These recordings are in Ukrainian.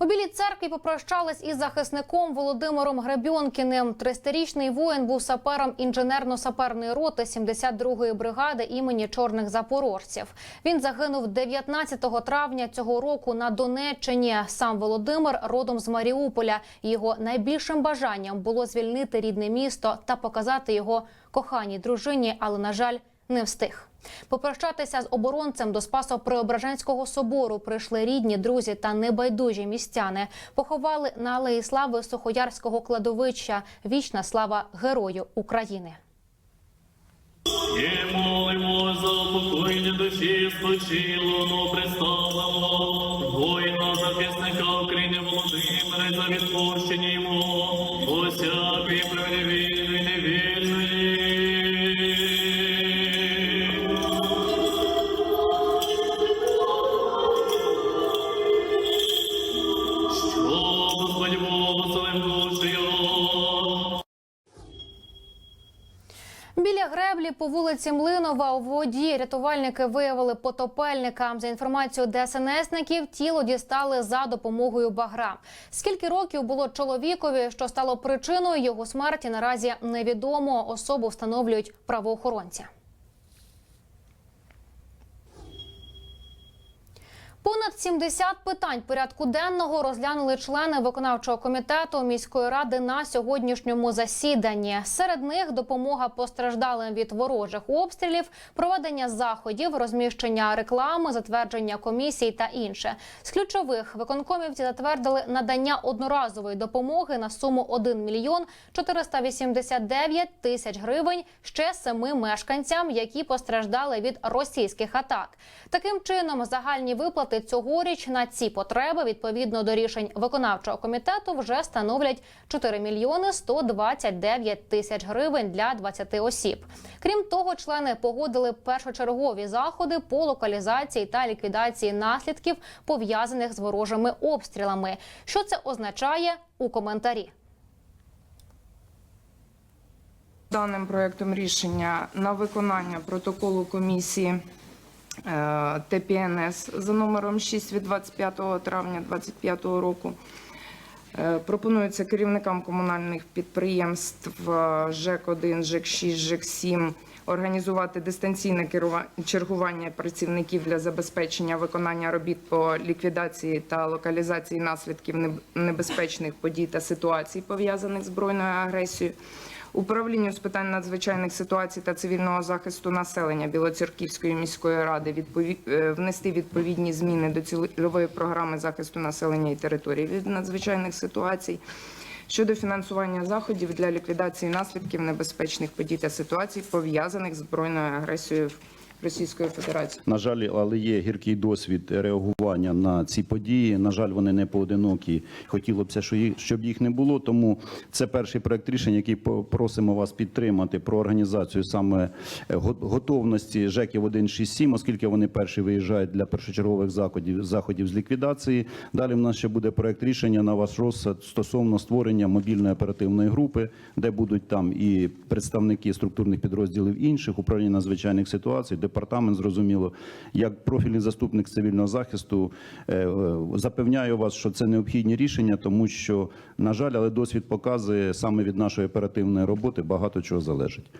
У білій церкві попрощались із захисником Володимиром Гребьонкіним. Тристирічний воїн був сапером інженерно-саперної роти 72-ї бригади імені чорних запорожців. Він загинув 19 травня цього року на Донеччині. Сам Володимир родом з Маріуполя. Його найбільшим бажанням було звільнити рідне місто та показати його коханій дружині, але на жаль, не встиг. Попрощатися з оборонцем до Спасо-Преображенського собору прийшли рідні, друзі та небайдужі містяни. Поховали на алеї слави Сухоярського кладовища. Вічна слава герою України. І молимо за упокоєння душі спочило, но представимо воїна захисника України Володимира за відпущення йому, Греблі по вулиці Млинова у воді рятувальники виявили потопельника. За інформацією ДСНСників, тіло дістали за допомогою багра. Скільки років було чоловікові, що стало причиною його смерті, наразі невідомо. Особу встановлюють правоохоронці. Понад 70 питань порядку денного розглянули члени виконавчого комітету міської ради на сьогоднішньому засіданні. Серед них допомога постраждалим від ворожих обстрілів, проведення заходів, розміщення реклами, затвердження комісій та інше. З ключових виконкомівці затвердили надання одноразової допомоги на суму 1 мільйон 489 тисяч гривень ще семи мешканцям, які постраждали від російських атак. Таким чином, загальні виплати цьогоріч на ці потреби відповідно до рішень виконавчого комітету вже становлять 4 мільйони 129 тисяч гривень для 20 осіб. Крім того, члени погодили першочергові заходи по локалізації та ліквідації наслідків пов'язаних з ворожими обстрілами. Що це означає у коментарі? Даним проектом рішення на виконання протоколу комісії ТПНС за номером 6 від 25 травня 2025 року е, пропонується керівникам комунальних підприємств е, ЖЕК-1, ЖЕК-6, ЖЕК-7 організувати дистанційне чергування працівників для забезпечення виконання робіт по ліквідації та локалізації наслідків небезпечних подій та ситуацій, пов'язаних з збройною агресією. Управлінню з питань надзвичайних ситуацій та цивільного захисту населення Білоцерківської міської ради відпові... е, внести відповідні зміни до цільової програми захисту населення і території від надзвичайних ситуацій щодо фінансування заходів для ліквідації наслідків небезпечних подій та ситуацій, пов'язаних з збройною агресією Російської Федерації. На жаль, але є гіркий досвід реагування на ці події. На жаль, вони не поодинокі. Хотілося б, щоб їх не було. Тому це перший проект рішення, який просимо вас підтримати про організацію саме е, готовності ЖЕКів 167, оскільки вони перші виїжджають для першочергових заходів заходів з ліквідації. Далі в нас ще буде проект рішення на ваш розсуд стосовно створення мобільної оперативної групи, де будуть там і представники структурних підрозділів інших управління надзвичайних ситуацій, департамент зрозуміло, як профільний заступник цивільного захисту. е, Запевняю вас, що це необхідні рішення, тому що на жаль, але досвід показує саме від нашої оперативної роботи багато чого залежить.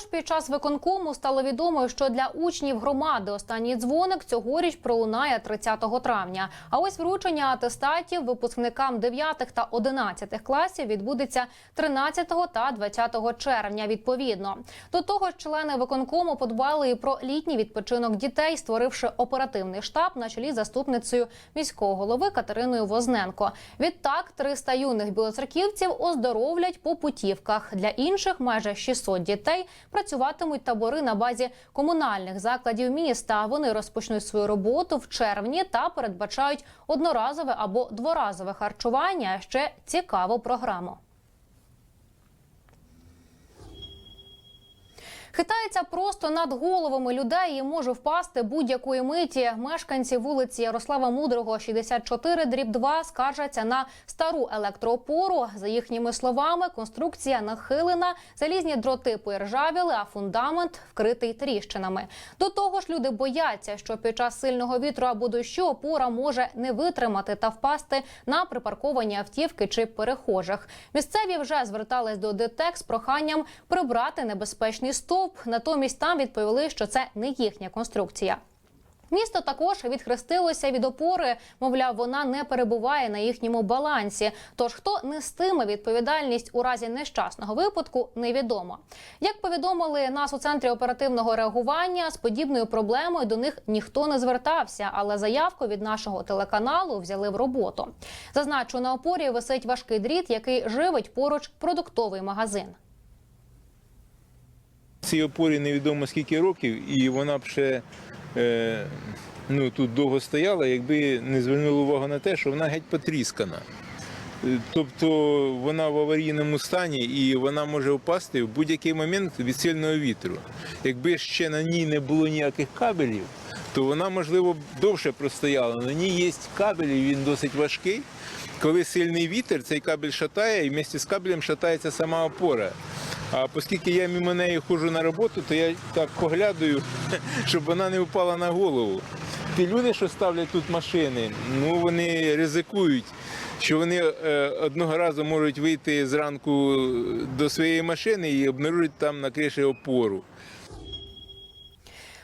Також під час виконкому стало відомо, що для учнів громади останній дзвоник цьогоріч пролунає 30 травня. А ось вручення атестатів випускникам 9 та 11 класів відбудеться 13 та 20 червня. Відповідно до того ж, члени виконкому подбали і про літній відпочинок дітей, створивши оперативний штаб на чолі заступницею міського голови Катериною Возненко. Відтак 300 юних білоцерківців оздоровлять по путівках. Для інших майже 600 дітей працюватимуть табори на базі комунальних закладів міста. Вони розпочнуть свою роботу в червні та передбачають одноразове або дворазове харчування. Ще цікаву програму. Хитається просто над головами людей і може впасти будь-якої миті. Мешканці вулиці Ярослава Мудрого, 64, дріб 2, скаржаться на стару електроопору. За їхніми словами, конструкція нахилена, залізні дроти поіржавіли, а фундамент вкритий тріщинами. До того ж, люди бояться, що під час сильного вітру або дощу опора може не витримати та впасти на припарковані автівки чи перехожих. Місцеві вже звертались до ДТЕК з проханням прибрати небезпечний стовп. Натомість там відповіли, що це не їхня конструкція. Місто також відхрестилося від опори. Мовляв, вона не перебуває на їхньому балансі. Тож хто нестиме відповідальність у разі нещасного випадку, невідомо. Як повідомили нас у центрі оперативного реагування, з подібною проблемою до них ніхто не звертався, але заявку від нашого телеканалу взяли в роботу. Зазначу, на опорі висить важкий дріт, який живить поруч продуктовий магазин. Цій опорі невідомо скільки років, і вона б ще е, ну, тут довго стояла, якби не звернули увагу на те, що вона геть потріскана. Е, Тобто вона в аварійному стані і вона може впасти в будь-який момент від сильного вітру. Якби ще на ній не було ніяких кабелів, то вона, можливо, довше простояла. На ній є кабель, і він досить важкий. Коли сильний вітер, цей кабель шатає, і вместе з кабелем шатається сама опора. А оскільки я мимо неї ходжу на роботу, то я так поглядаю, щоб вона не впала на голову. Ті люди, що ставлять тут машини, ну вони ризикують, що вони е, одного разу можуть вийти зранку до своєї машини і обнаружити там на криші опору.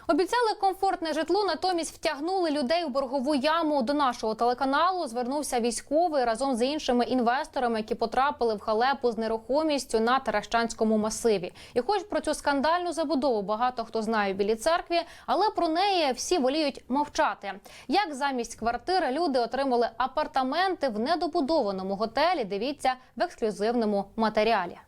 Обіцяли комфортне житло, натомість втягнули людей у боргову яму. До нашого телеканалу звернувся військовий разом з іншими інвесторами, які потрапили в халепу з нерухомістю на Таращанському масиві. І хоч про цю скандальну забудову багато хто знає в білій церкві, але про неї всі воліють мовчати. Як замість квартири люди отримали апартаменти в недобудованому готелі? Дивіться в ексклюзивному матеріалі.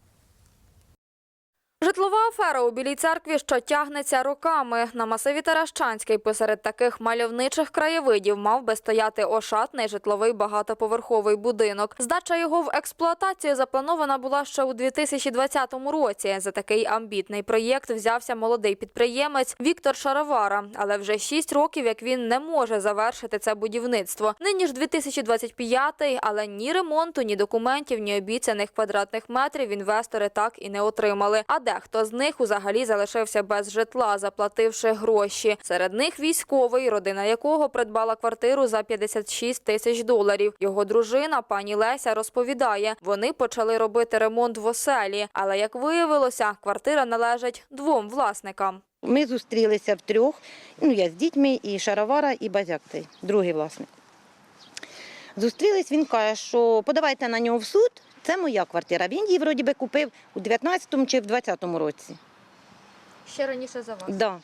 Житлова афера у Білій церкві, що тягнеться роками. На масиві Таращанський посеред таких мальовничих краєвидів мав би стояти ошатний житловий багатоповерховий будинок. Здача його в експлуатацію запланована була ще у 2020 році. За такий амбітний проєкт взявся молодий підприємець Віктор Шаровара. Але вже шість років, як він не може завершити це будівництво. Нині ж 2025, але ні ремонту, ні документів, ні обіцяних квадратних метрів інвестори так і не отримали. А дехто з них узагалі залишився без житла, заплативши гроші. Серед них військовий, родина якого придбала квартиру за 56 тисяч доларів. Його дружина, пані Леся, розповідає, вони почали робити ремонт в оселі, але як виявилося, квартира належить двом власникам. Ми зустрілися втрьох. Ну, я з дітьми, і Шаровара, і Базяк, цей, другий власник. Зустрілись, він каже, що подавайте на нього в суд, це моя квартира. Він її вроді би купив у 19-му чи в 20-му році. Ще раніше за вас. Да.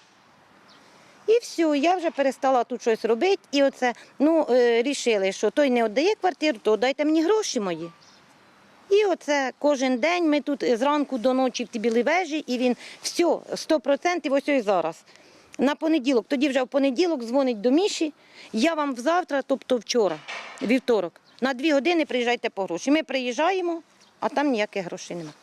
І все, я вже перестала тут щось робити. І оце, ну, е, рішили, що той не віддає квартиру, то дайте мені гроші мої. І оце кожен день ми тут зранку до ночі в тій білій вежі, і він все, 100% ось і зараз. На понеділок, тоді вже в понеділок дзвонить до Міші, я вам завтра, тобто вчора, вівторок, на дві години приїжджайте по гроші. Ми приїжджаємо, а там ніяких грошей немає.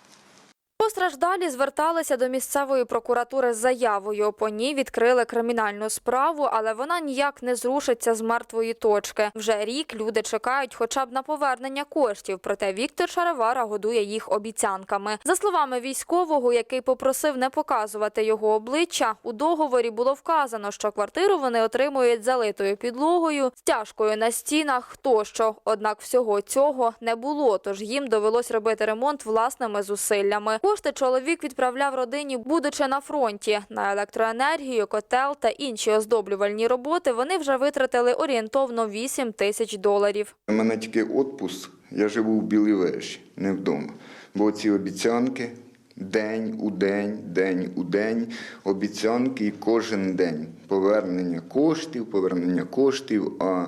Постраждалі зверталися до місцевої прокуратури з заявою. По ній відкрили кримінальну справу, але вона ніяк не зрушиться з мертвої точки. Вже рік люди чекають хоча б на повернення коштів. Проте Віктор Шаровара годує їх обіцянками. За словами військового, який попросив не показувати його обличчя, у договорі було вказано, що квартиру вони отримують залитою підлогою, стяжкою на стінах тощо. Однак всього цього не було, тож їм довелось робити ремонт власними зусиллями. Кошти чоловік відправляв родині, будучи на фронті. На електроенергію, котел та інші оздоблювальні роботи вони вже витратили орієнтовно 8 тисяч доларів. У мене тільки відпуск, я живу в Білій Вежі, не вдома. Бо ці обіцянки день у день, день у день, обіцянки і кожен день. Повернення коштів, повернення коштів, а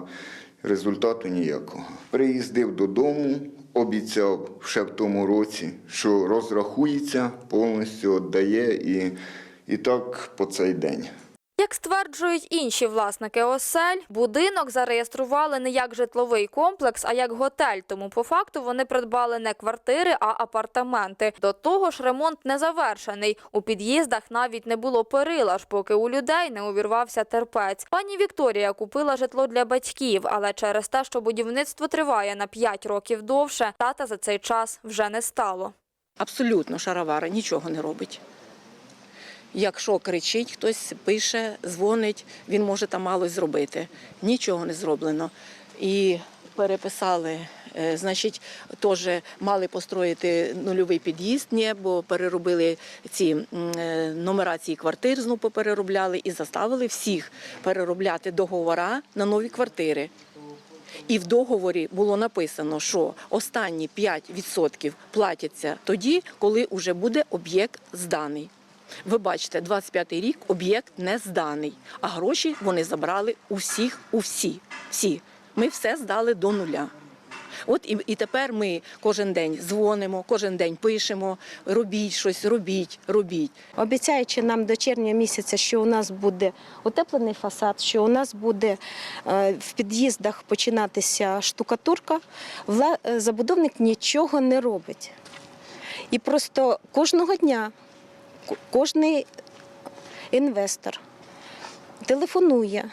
результату ніякого. Приїздив додому, обіцяв ще в тому році, що розрахується, повністю віддає і, і так по цей день. Як стверджують інші власники осель, будинок зареєстрували не як житловий комплекс, а як готель. Тому по факту вони придбали не квартири, а апартаменти. До того ж, ремонт не завершений. У під'їздах навіть не було перил, аж поки у людей не увірвався терпець. Пані Вікторія купила житло для батьків, але через те, що будівництво триває на 5 років довше, тата за цей час вже не стало. Абсолютно шаровара нічого не робить. Якщо кричить, хтось пише, дзвонить, він може там мало зробити. Нічого не зроблено. І переписали, е, значить, теж мали построїти нульовий під'їзд, ні, бо переробили ці е, нумерації квартир, знову переробляли і заставили всіх переробляти договора на нові квартири. І в договорі було написано, що останні 5% платяться тоді, коли вже буде об'єкт зданий. Ви бачите, 25-й рік об'єкт не зданий, а гроші вони забрали у всіх, у всі. всі. Ми все здали до нуля. От і, і тепер ми кожен день дзвонимо, кожен день пишемо, робіть щось, робіть, робіть. обіцяючи нам до червня місяця, що у нас буде утеплений фасад, що у нас буде е, в під'їздах починатися штукатурка, е, забудовник нічого не робить. І просто кожного дня кожний інвестор телефонує.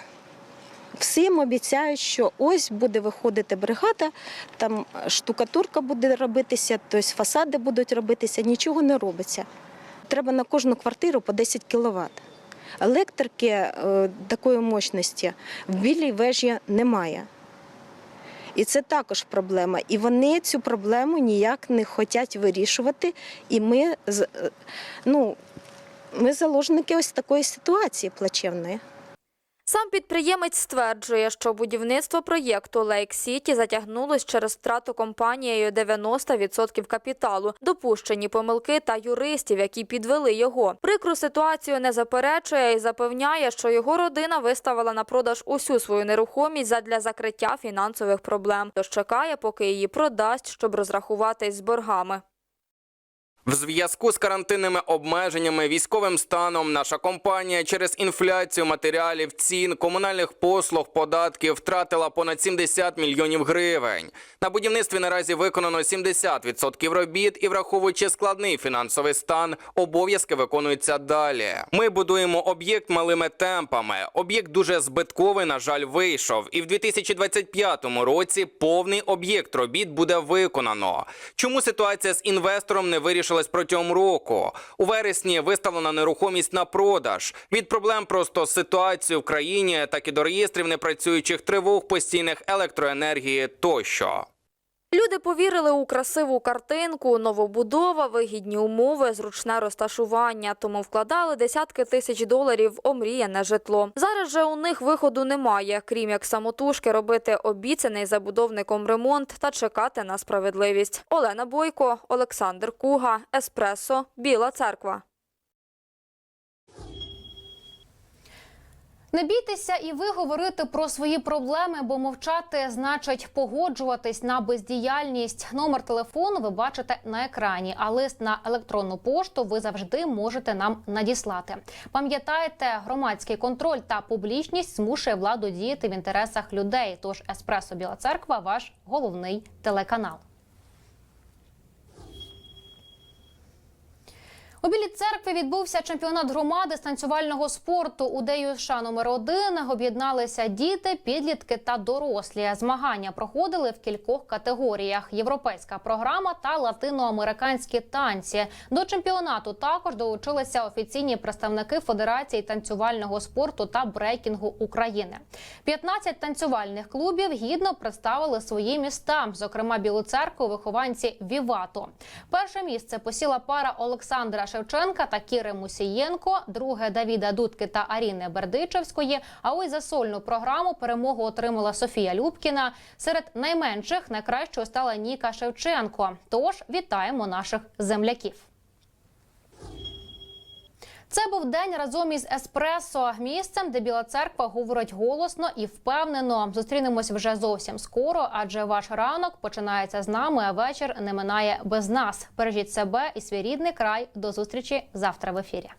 Всім обіцяють, що ось буде виходити бригада, там штукатурка буде робитися, тобто фасади будуть робитися, нічого не робиться. Треба на кожну квартиру по 10 кВт. Електрики е, такої мощності в білій вежі немає. І це також проблема. І вони цю проблему ніяк не хочуть вирішувати. І ми, е, ну, ми заложники ось такої ситуації плачевної. Сам підприємець стверджує, що будівництво проєкту Лейк Сіті затягнулось через втрату компанією 90% капіталу, допущені помилки та юристів, які підвели його. Прикру ситуацію не заперечує і запевняє, що його родина виставила на продаж усю свою нерухомість задля закриття фінансових проблем. Тож чекає, поки її продасть, щоб розрахуватись з боргами. В зв'язку з карантинними обмеженнями, військовим станом, наша компанія через інфляцію матеріалів, цін, комунальних послуг, податків втратила понад 70 мільйонів гривень. На будівництві наразі виконано 70% робіт і, враховуючи складний фінансовий стан, обов'язки виконуються далі. Ми будуємо об'єкт малими темпами. Об'єкт дуже збитковий, на жаль, вийшов. І в 2025 році повний об'єкт робіт буде виконано. Чому ситуація з інвестором не вирішилась протягом року? У вересні виставлена нерухомість на продаж. Від проблем просто ситуацію в країні, так і до реєстрів непрацюючих тривог, постійних електроенергії тощо. Люди повірили у красиву картинку, новобудова, вигідні умови, зручне розташування, тому вкладали десятки тисяч доларів омріяне житло. Зараз же у них виходу немає, крім як самотужки робити обіцяний забудовником ремонт та чекати на справедливість. Олена Бойко, Олександр Куга, Еспресо, Біла Церква. Не бійтеся і ви говорити про свої проблеми, бо мовчати значить погоджуватись на бездіяльність. Номер телефону ви бачите на екрані, а лист на електронну пошту ви завжди можете нам надіслати. Пам'ятайте, громадський контроль та публічність змушує владу діяти в інтересах людей. Тож Еспресо Біла Церква ваш головний телеканал. У Білій церкві відбувся чемпіонат громади з танцювального спорту. У ДЮСШ номер 1 об'єдналися діти, підлітки та дорослі. Змагання проходили в кількох категоріях: європейська програма та латиноамериканські танці. До чемпіонату також долучилися офіційні представники Федерації танцювального спорту та брейкінгу України. 15 танцювальних клубів гідно представили свої міста, зокрема Білу церкву, вихованці Вівато. Перше місце посіла пара Олександра Шевченка та Кіри Мусієнко, друге Давіда Дудки та Аріни Бердичевської. А ось за сольну програму перемогу отримала Софія Любкіна. Серед найменших найкращою стала Ніка Шевченко. Тож вітаємо наших земляків. Це був день разом із Еспресо, місцем, де Біла церква говорить голосно і впевнено. Зустрінемось вже зовсім скоро, адже ваш ранок починається з нами, а вечір не минає без нас. Бережіть себе і свій рідний край. До зустрічі завтра в ефірі.